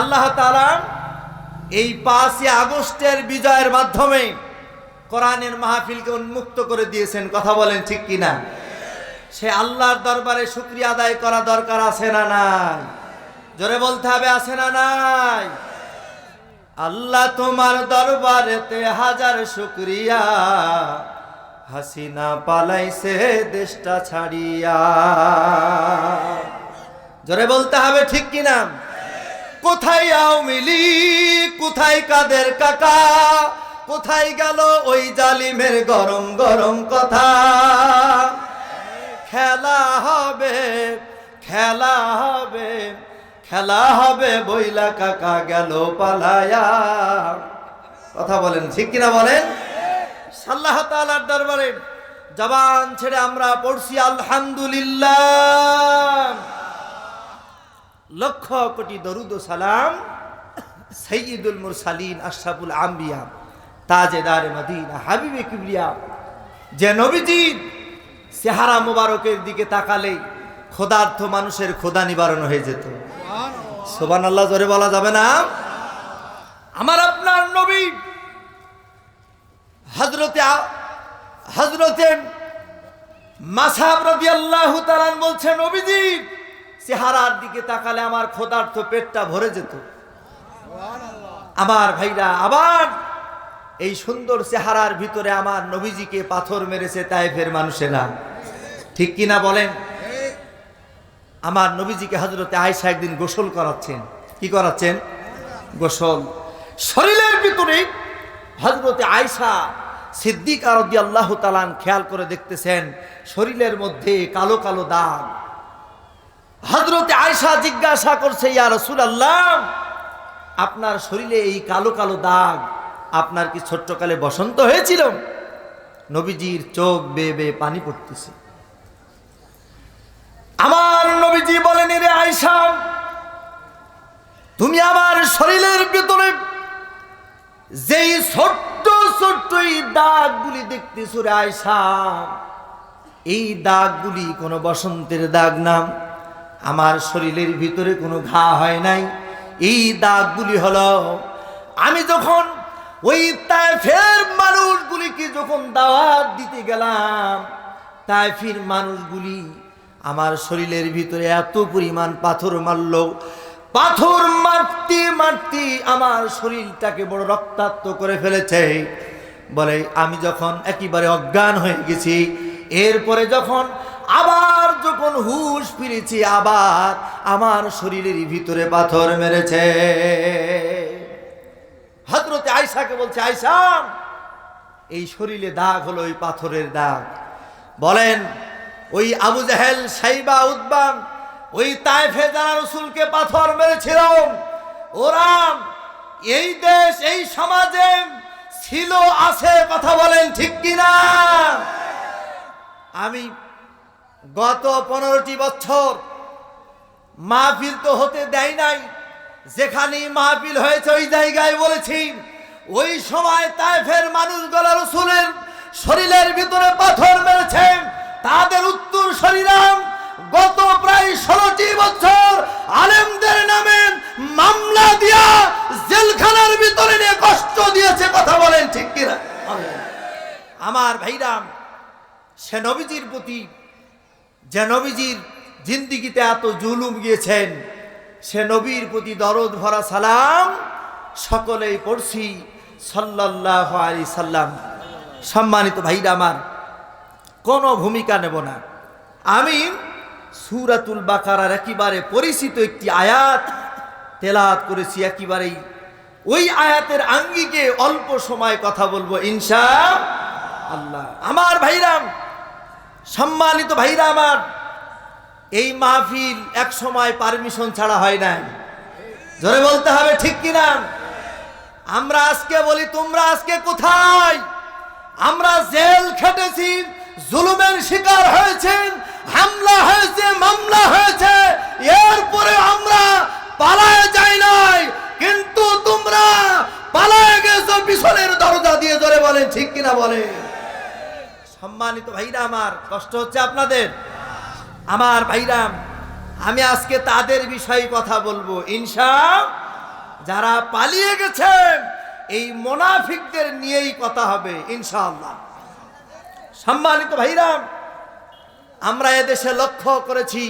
আল্লাহ তালা এই পাঁচই আগস্টের বিজয়ের মাধ্যমে কোরআনের মাহফিলকে উন্মুক্ত করে দিয়েছেন। কথা বলেন ঠিক কিনা? সে আল্লাহর দরবারে শুক্রিয়া আদায় করা দরকার আছে না নাই? জোরে বলতে হবে, আছে না নাই? আল্লাহ তোমার দরবারেতে হাজার শুক্রিয়া, হাসিনা পালাইছে দেশটা ছাড়িয়া। জোরে বলতে হবে ঠিক কিনা? কোথায় আওয়ামী লীগ? কোথায় কাদের কাকা? কোথায় গেল ওই জালিমের গরম গরম কথা? খেলা হবে খেলা হবে খেলা হবে বইলা কাকা গেল পালায়া। কথা বলেন, ঠিক কিনা বলেন? সাল্লাহ তালার দরবারে জবান ছেড়ে আমরা পড়ছি, আলহামদুলিল্লাহ। লক্ষ কোটি দরুদ সালাম সৈয়দুল মুরসালিন, আশরাফুল আম্বিয়া, তাজেদার মদিনা, হাবিবে কিবরিয়া যে নবীজি চেহারা মোবারকের দিকে তাকালে ক্ষুধার্থ মানুষের ক্ষুধা নিবারণ হয়ে যেত। সোবান আল্লাহ জোরে বলা যাবে না? আমার আপনার নবী হজরতে হজরতে মাসাব রবি আল্লাহ তালান বলছে নবীজি চেহারার দিকে তাকালে আমার ক্ষুধার্থ পেটটা ভরে যেত। আমার ভাইরা, আবার এই সুন্দর চেহারার ভিতরে আমার নবীজিকে পাথর মেরেছে তাইফের মানুষেরা। ঠিক কিনা বলেন? আমার নবীজিকে হজরতে আয়সা একদিন গোসল করাচ্ছেন। কি করাচ্ছেন? গোসল। শরীরের ভিতরে হজরতে আয়সা সিদ্দিক আরদি আল্লাহ তালান খেয়াল করে দেখতেছেন, শরীরের মধ্যে কালো কালো দাগ। হজরতে আয়সা জিজ্ঞাসা করছে, ইয়া রসুল আল্লাহ আপনার শরীরে এই কালো কালো দাগ, আপনার কি ছোট্টকালে বসন্ত হয়েছিল? নবীজির চোখ বেয়ে বেয়ে পানি পড়তেছে। আমার নবীজি বলেন রে আয়সা তুমি আমার শরীরের ভিতরে যেই ছোট্ট ছোট্ট এই দাগগুলি দেখতেছো রে আয়সা এই দাগগুলি কোনো বসন্তের দাগ না। আমার শরীরের ভিতরে কোনো ঘা হয় নাই। এই দাগগুলি হলো, আমি যখন ওই তাইফের মানুষগুলিকে যখন দাওয়াত দিতে গেলাম, তাইফের মানুষগুলি আমার শরীরের ভিতরে এত পরিমাণ পাথর মারল, পাথর মারতে মারতে আমার শরীরটাকে বড় রক্তাক্ত করে ফেলেছে। বলে, আমি যখন একেবারে অজ্ঞান হয়ে গেছি, এরপরে যখন আবার যখন হুশ ফিরেছি, আবার আমার শরীরের ভিতরে পাথর মেরেছে। হজরতে আয়সাকে বলছে আয়সা এই শরীরে দাগ হলো ওই পাথরের দাগ। বলেন, ওই আবু জাহেল, সাইবা উদ্বাম ওই তাইফে যারা রসুলকে পাথর মেরেছিল, ওরা এই দেশ, এই সমাজে ছিল, আছে, কথা বলেন ঠিক কিনা? আমি গত পনেরোটি বছর মাহফিল তো হতে দেয় নাই। যেখানেই মাহফিল হয়েছে ওই জায়গায় বলেছি ওই সময় তাইফের মানুষগুলো রসুলের শরীরের ভিতরে পাথর মেরেছে। তাদের উত্তর শরীরাম গত প্রায় ষোলোটি বছর আলেমদের নামে মামলা দিয়া জেলখানার ভিতরে নিয়ে কষ্ট দিয়েছে কথা বলেন ঠিক কিনা? আমার ভাইরাম সে নবীজির প্রতি যে নবীজির জিন্দিগিতে এত জুলুম গিয়েছেন, সে নবীর প্রতি দরদ ভরা সালাম সকলেই পড়ছি সাল্লাহ আলি সাল্লাম। সম্মানিত ভাইরা আমার, কোনো ভূমিকা নেব না। আমি সুরাতুল বাকারার একেবারে পরিচিত একটি আয়াত তেলাত করেছি একেবারেই। ওই আয়াতের আঙ্গিকে অল্প সময় কথা বলব ইনশা আল্লাহ। আমার ভাইরাম সম্মানিত ভাইরা আমার, এই মাহফিল এক সময় পারমিশন ছাড়া হয় নাই। জোরে বলতে হবে ঠিক কিনা? আমরা আজকে বলি, তোমরা আজকে কোথায়? আমরা জেল খেটেছি, জুলুমের শিকার হয়েছেন হামলা হয়েছে, মামলা হয়েছে, এরপরে আমরা পালায় যাই নাই। কিন্তু তোমরা পালায় গেছো, পিছনের দরজা দিয়ে ধরে বলেন, ঠিক কিনা বলে সম্মানিত ভাইরা আমার, কষ্ট হচ্ছে আপনাদের? আমার ভাইরাম আমি আজকে তাদের বিষয়ে কথা বলব। ইনশা, যারা পালিয়ে গেছেন, এই মোনাফিকদের নিয়েই কথা হবে, ইনশাআল্লাহ। সম্মানিত ভাইরাম আমরা এদেশে লক্ষ্য করেছি,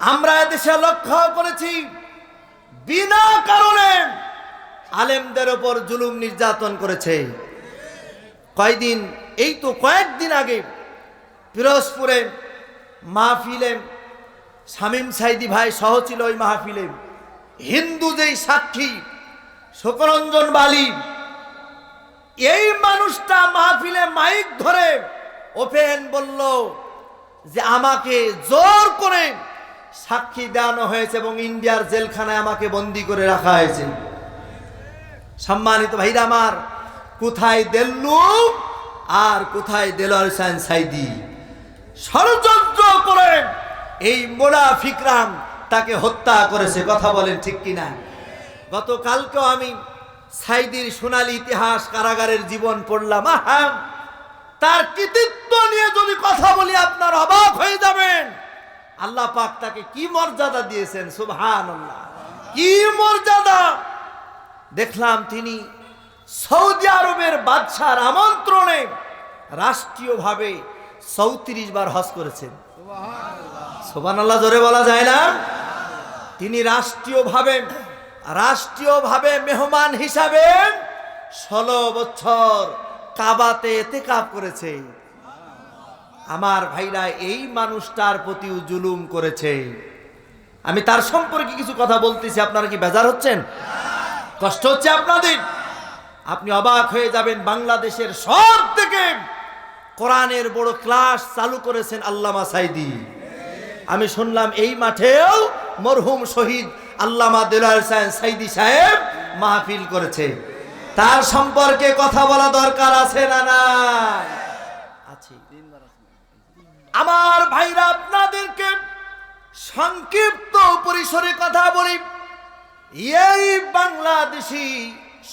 আমরা এদেশে লক্ষ্য করেছি, বিনা কারণে আলেমদের ওপর জুলুম নির্যাতন করেছে। কয়দিন এই তো কয়েকদিন আগে পিরোজপুরে মাহফিলে শামীম সাইদি ভাই সহ ছিল ওই মাহফিলে। হিন্দু যেই সাক্ষী, শোকরঞ্জন বালি, এই মানুষটা মাহফিলে মাইক ধরে ওপেন বলল যে আমাকে জোর করে সাক্ষী দেওয়ানো হয়েছে এবং ইন্ডিয়ার জেলখানায় আমাকে বন্দি করে রাখা হয়েছে। সম্মানিত ভাইরা আমার, কোথায় দেল্লু? আর কোথায় দেলোয়ার হোসেন সাইদি? ষড়যন্ত্র করেন। এই মোড়া ফিকরাম তাকে হত্যা করেছে, কথা বলেন ঠিক কিনা? গতকালকেও আমি সাইদির সোনালি ইতিহাস কারাগারের জীবন পড়লাম। আহা! তার কৃতিত্ব নিয়ে যদি কথা বলি আপনার অবাক হয়ে যাবেন। আল্লাহ পাক তাকে কি মর্যাদা দিয়েছেন সুবহান কি মর্যাদা? দেখলাম তিনি সৌদি আরবের বাদশার আমন্ত্রণে রাষ্ট্রীয়ভাবে চৌত্রিশ বার হজ করেছেন। সোবান আল্লাহ জোরে বলা যায় না? তিনি রাষ্ট্রীয়ভাবে রাষ্ট্রীয়ভাবে মেহমান হিসাবে ষোলো বছর কাবাতে এতেকাপ করেছে। আমার ভাইরা, এই মানুষটার প্রতি জুলুম করেছে। আমি তার সম্পর্কে কিছু কথা বলতেছি, আপনারা কি বেজার হচ্ছেন? কষ্ট হচ্ছে আপনাদের? আপনি অবাক হয়ে যাবেন, বাংলাদেশের সব থেকে কোরআনের বড় ক্লাস চালু করেছেন আল্লামা সাইদি। আমি শুনলাম এই মাঠেও মরহুম শহীদ আল্লামা দিলার সাইদি সাহেব মাহফিল করেছে। তার সম্পর্কে কথা বলা দরকার আছে না না আমার ভাইরা, আপনাদেরকে সংক্ষিপ্ত পরিসরে কথা বলি। এই বাংলাদেশি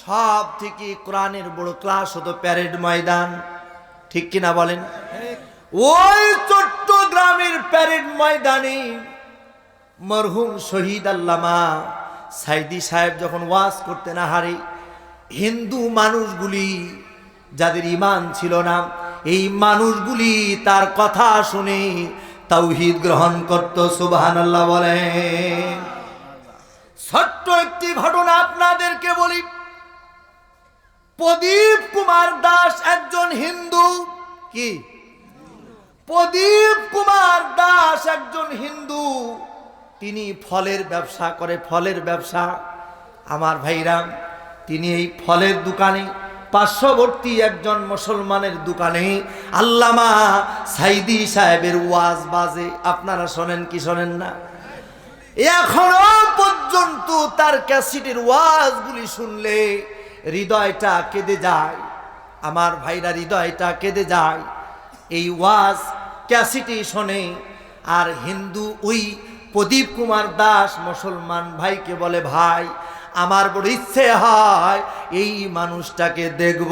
সব থেকে কোরআনের বড় ক্লাস হতো প্যারেড ময়দান। ঠিক কিনা বলেন? ওই চট্টগ্রামের প্যারেড ময়দানে মরহুম শহীদ আল্লামা সাইদি সাহেব যখন ওয়াজ করতে না হারে হিন্দু মানুষগুলি যাদের ইমান ছিল না, এই মানুষগুলি তার কথা শুনে তাওহিদ গ্রহণ করত সুবাহান আল্লাহ বলেন। ছোট্ট একটি ঘটনা আপনাদেরকে বলি। প্রদীপ কুমার দাস একজন হিন্দু। কি? প্রদীপ কুমার দাস একজন হিন্দু। তিনি ফলের ব্যবসা করে, ফলের ব্যবসা। আমার ভাইরাম তিনি এই ফলের দোকানে, পার্শ্ববর্তী একজন মুসলমানের দোকানে আল্লামা সাইদি সাহেবের ওয়াজ বাজে। আপনারা শোনেন কি শোনেন না? এখনও পর্যন্ত তার ক্যাসিটের ওয়াজগুলি শুনলে হৃদয়টা কেঁদে যায়। আমার ভাইরা হৃদয়টা কেঁদে যায়। এই ওয়াজ ক্যাসিটি শোনে। আর হিন্দু ওই প্রদীপ কুমার দাস মুসলমান ভাইকে বলে, ভাই, আমার বড় ইচ্ছে হয় এই মানুষটাকে দেখব।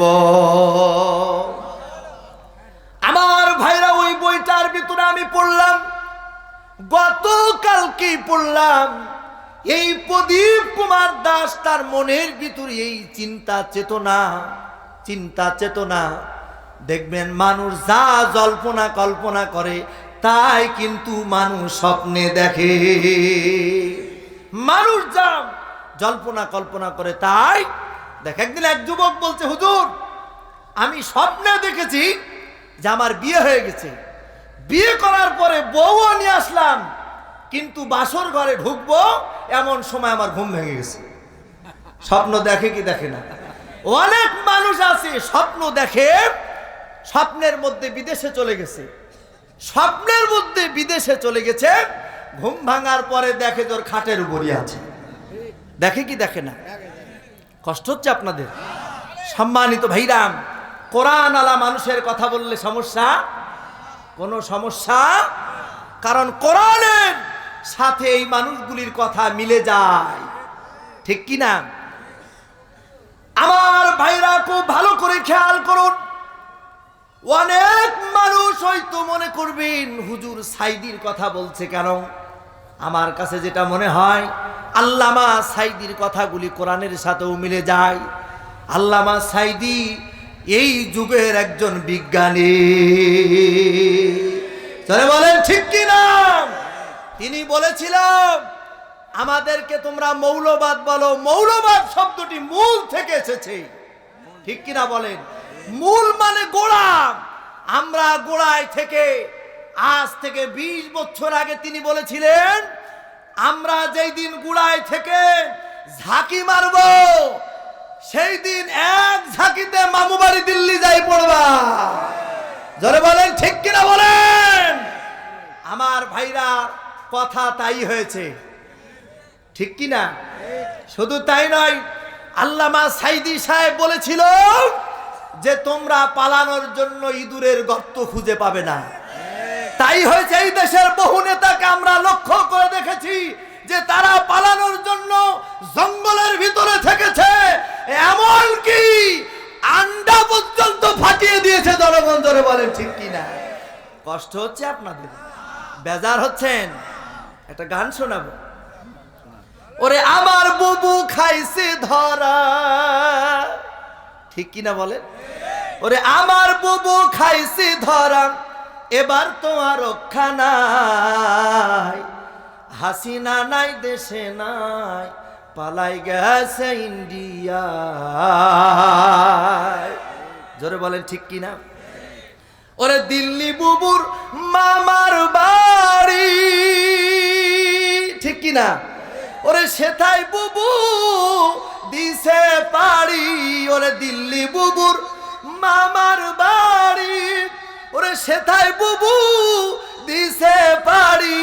আমার ভাইরা ওই বইটার ভিতরে আমি পড়লাম, গতকালকেই পড়লাম। এই প্রদীপ কুমার দাস তার মনের ভিতরে এই চিন্তা চেতনা চিন্তা চেতনা। দেখবেন মানুষ যা জল্পনা কল্পনা করে, তাই কিন্তু মানুষ স্বপ্নে দেখে। মানুষ যা জল্পনা কল্পনা করে, তাই দেখ, একদিন এক যুবক বলছে, হুজুর, আমি স্বপ্নে দেখেছি যে আমার বিয়ে হয়ে গেছে। বিয়ে করার পরে বউও নিয়ে আসলাম, কিন্তু বাসর ঘরে ঢুকবো এমন সময় আমার ঘুম ভেঙে গেছে। স্বপ্ন দেখে কি দেখে না? অনেক মানুষ আছে, স্বপ্ন দেখে স্বপ্নের মধ্যে বিদেশে চলে গেছে। স্বপ্নের মধ্যে বিদেশে চলে গেছে, ঘুম ভাঙার পরে দেখে তোর খাটের উপরই আছে। দেখে কি দেখে না? কষ্ট হচ্ছে আপনাদের? সম্মানিত ভাইরাম কোরআন আলা মানুষের কথা বললে সমস্যা? কোনো সমস্যা? কারণ কোরআনের সাথে এই মানুষগুলির কথা মিলে যায়। ঠিক কি না? আমার ভাইরা খুব ভালো করে খেয়াল করুন। অনেক মানুষ হয়তো মনে করবেন, হুজুর সাইদির কথা বলছে কেন? আমার কাছে যেটা মনে হয়, আল্লামা সাইদির কথাগুলি কোরআনের সাথেও মিলে যায়। আল্লামা সাইদি এই যুগের একজন বিজ্ঞানী। বলেন, ঠিক কি না? তিনি বলেছিলাম, আমাদেরকে তোমরা মৌলবাদ বলো। মৌলবাদ শব্দটি মূল থেকে এসেছে। ঠিক কিনা বলেন? মূল মানে গোড়া। আমরা গোড়ায় থেকে, আজ থেকে ২০ বছর আগে তিনি বলেছিলেন, আমরা যেই দিন গোড়ায় থেকে ঝাঁকি মারব, সেই দিন এক ঝাঁকিতে মামু বাড়ি দিল্লি যাই পড়বা। জোরে বলেন, ঠিক কিনা বলেন? আমার ভাইরা কথা তাই হয়েছে। ঠিক কি না? শুধু তাই নয়, আল্লামা সাইদি সাহেব বলেছিল যে তোমরা পালানোর জন্য ইঁদুরের গর্ত খুঁজে পাবে না। তাই হয়েছে এই দেশের বহু নেতাকে আমরা লক্ষ্য করে দেখেছি যে তারা পালানোর জন্য জঙ্গলের ভিতরে থেকেছে এমন কি আন্ডা পর্যন্ত ফাটিয়ে দিয়েছে জনগণ ধরে বলেন ঠিক কি না? কষ্ট হচ্ছে আপনাদের? বেজার হচ্ছেন? একটা গান শোনাবো। ওরে আমার বুবু খাইছে ধরা। ঠিক কিনা বলেন? ওরে আমার বুবু খাইছে ধরা, এবার তোমার রক্ষা নাই। হাসিনা নাই, দেশে নাই, পালাই গেছে ইন্ডিয়া জোরে বলেন, ঠিক কিনা ওরে দিল্লি বুবুর মামার বাড়ি। কিনা ওরে সেথায় বুবু দিছে পাড়ি, ওরে দিল্লি বুবুর মামার বাড়ি। ওরে সেথায় বুবু দিছে পাড়ি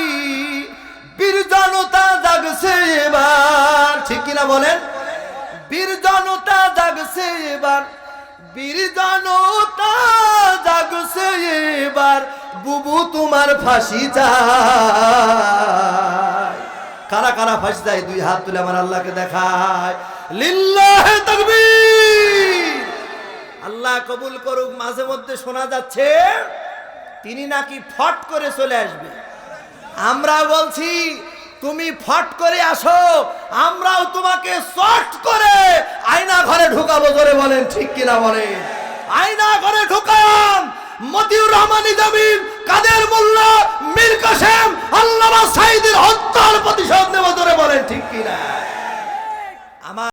বীর জনতা জাগছে এবার। ঠিক কিনা বলেন? বীর জনতা জাগছে এবার। বীর জনতা জাগছে এবার। বুবু তোমার ফাঁসি চায়। কারা কারা ফাঁসি যায় দুই হাত তুলে আমার আল্লাহকে দেখায়। আল্লাহ কবুল করুক, মাঝে মধ্যে শোনা যাচ্ছে, তিনি নাকি ফট করে চলে আসবে। আমরা বলছি, তুমি ফট করে আসো, আমরাও তোমাকে শর্ট করে আয়না ঘরে ঢুকাবো, জোরে বলেন, ঠিক কিনা বলেন? আয়না ঘরে ঢুকান, মতিউর রহমান জমিন কাদের মোল্লা? মীর কাসেম আল্লামা সাইদের হত্যার প্রতিশোধ নেওয়া ধরে বলেন ঠিক কিনা? আমার